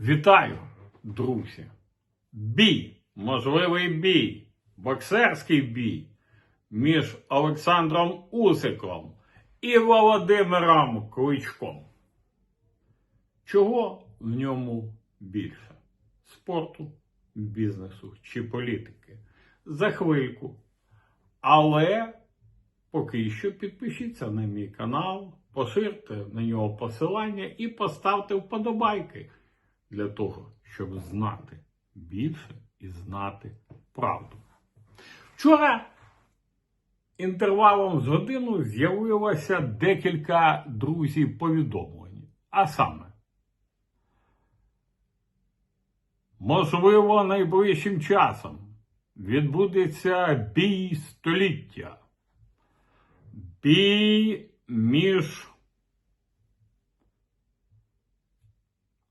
Вітаю, друзі! Бій, можливий бій, боксерський бій між Олександром Усиком і Володимиром Кличком. Чого в ньому більше? Спорту, бізнесу чи політики? За хвильку. Але поки що підпишіться на мій канал, поширте на нього посилання і поставте вподобайки для того, щоб знати більше і знати правду. Вчора інтервалом з годину з'явилося декілька друзів повідомлень. А саме, можливо, найближчим часом відбудеться бій століття. Бій між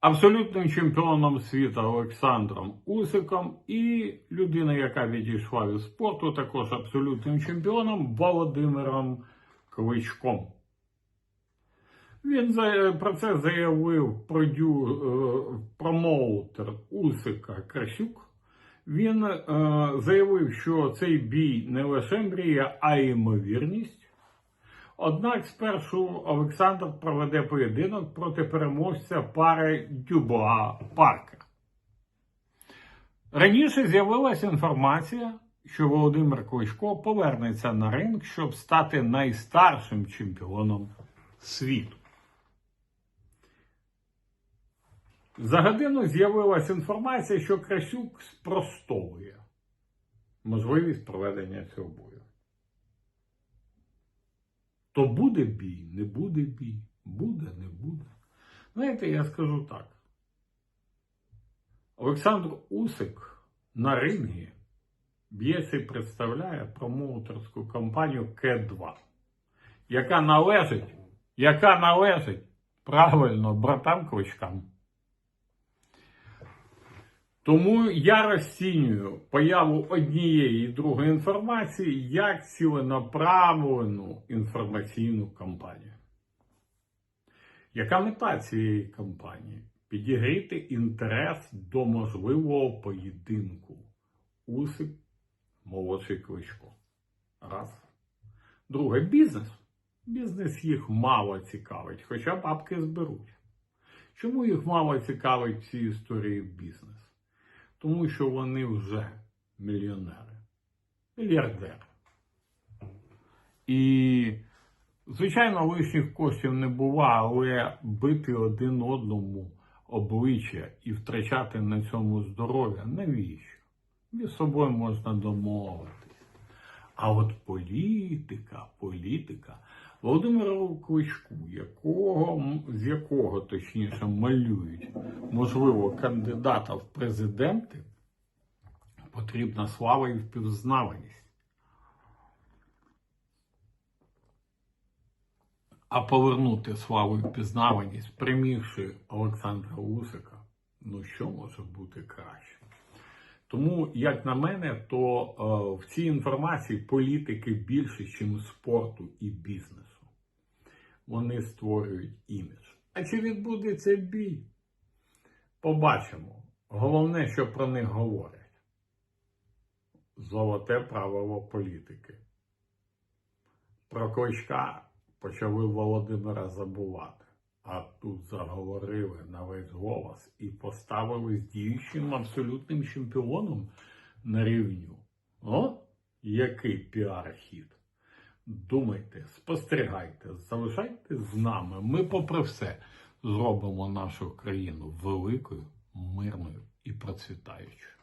абсолютним чемпіоном світу Олександром Усиком і людина, яка відійшла від спорту, також абсолютним чемпіоном Володимиром Кличком. Він про це заявив продю, е, промоутер Усика Красюк. Він е, заявив, що цей бій не лише мрія, а ймовірність. Однак спершу Олександр проведе поєдинок проти переможця пари Дюбуа Паркер. Раніше з'явилася інформація, що Володимир Кличко повернеться на ринг, щоб стати найстаршим чемпіоном світу. За годину з'явилася інформація, що Красюк спростовує можливість проведення цього бою. То буде бій, не буде бій, буде, не буде. Знаєте, я скажу так. Олександр Усик на рингі б'ється і представляє промоутерську компанію К2, яка належить, яка належить правильно братам Кличкам. Тому я розцінюю появу однієї і другої інформації як ціленаправлену інформаційну кампанію. Яка мета цієї кампанії? Підігріти інтерес до можливого поєдинку. Усик молодший кличко. Раз. Друге бізнес. Бізнес їх мало цікавить, хоча бабки зберуть. Чому їх мало цікавить в цій історії бізнес? Тому що вони вже мільйонери, мільярдери. І, звичайно, лишніх коштів не бува, але бити один одному обличчя і втрачати на цьому здоров'я навіщо? Між собою можна домовитись. А от політика, політика. Володимиру Кличку, якого, з якого точніше малюють, можливо, кандидата в президенти, потрібна слава і впізнаваність. А повернути славу і впізнаваність, примігши Олександра Усика, ну що може бути краще? Тому, як на мене, то е, в цій інформації політики більше, ніж спорту і бізнесу. Вони створюють імідж. А чи відбудеться бій? Побачимо. Головне, що про них говорять. Золоте правило політики. Про Кличка почали Володимира забувати. А тут заговорили на весь голос і поставили з діючим абсолютним чемпіоном на рівню. О, який піар-хід. Думайте, спостерігайте, залишайтесь з нами. Ми, попри все, зробимо нашу країну великою, мирною і процвітаючою.